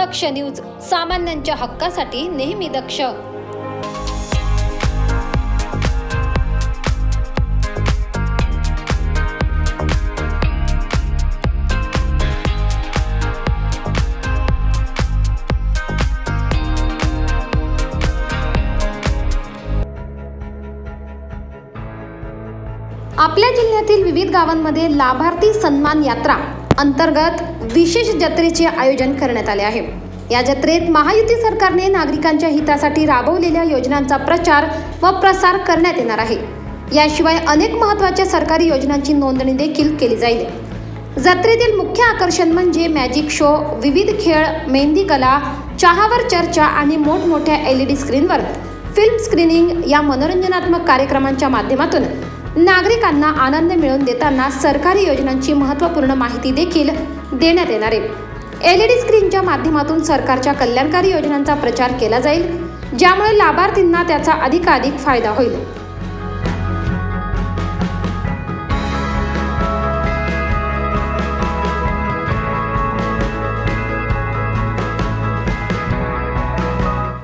दक्ष news सामान्यांच्या हक्कासाठी नेहमी दक्ष. आपल्या जिल्ह्यातील विविध गावांमध्ये लाभार्थी सन्मान यात्रा. अंतर्गत विशेष जत्रेचे आयोजन करण्यात आले आहे. या जत्रेत महायुती सरकारने नागरिकांच्या हितासाठी राबवलेल्या योजनांचा प्रचार व प्रसार करण्यात येणार आहे. याशिवाय अनेक महत्त्वाच्या सरकारी योजनांची नोंदणी देखील केली जाईल. जत्रेतील मुख्य आकर्षण म्हणजे मॅजिक शो विविध खेळ मेहंदी कला चहावर चर्चा आणि मोठमोठ्या एल ई डी स्क्रीनवर फिल्म स्क्रीनिंग या मनोरंजनात्मक कार्यक्रमांच्या माध्यमातून नागरिकांना आनंद मिळवून देताना सरकारी योजनांची महत्त्वपूर्ण माहिती देखील देण्यात येणार आहे. एल ई डी स्क्रीनच्या माध्यमातून सरकारच्या कल्याणकारी योजनांचा प्रचार केला जाईल ज्यामुळे लाभार्थींना त्याचा अधिकाधिक फायदा होईल.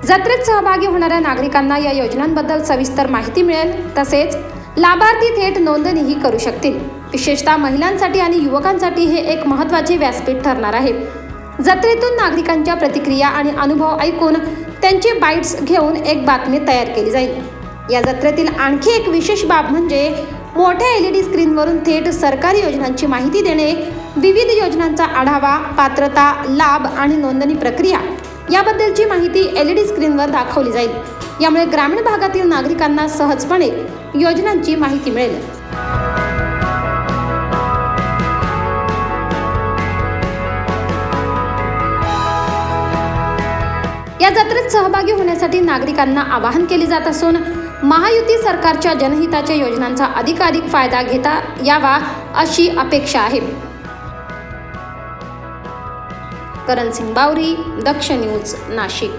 जत्रेत सहभागी होणाऱ्या नागरिकांना या योजनांबद्दल सविस्तर माहिती मिळेल तसेच लाभार्थी थेट नोंदणीही करू शकतील. विशेषतः महिलांसाठी आणि युवकांसाठी हे एक महत्त्वाचे व्यासपीठ ठरणार आहे. जत्रेतून नागरिकांच्या प्रतिक्रिया आणि अनुभव ऐकून त्यांचे बाईट्स घेऊन एक बातमी तयार केली जाईल. या जत्रेतील आणखी एक विशेष बाब म्हणजे मोठ्या एल ई डी स्क्रीनवरून थेट सरकारी योजनांची माहिती देणे विविध योजनांचा आढावा पात्रता लाभ आणि नोंदणी प्रक्रिया याबद्दलची माहिती एल ई डी स्क्रीनवर दाखवली जाईल. यामुळे ग्रामीण भागातील नागरिकांना सहजपणे योजनांची माहिती मिळेल. या जत्रेत सहभागी होण्यासाठी नागरिकांना आवाहन केले जात असून महायुती सरकारच्या जनहिताच्या योजनांचा अधिकाधिक फायदा घेता यावा अशी अपेक्षा आहे. करण सिंग बावरी दक्ष न्यूज नाशिक.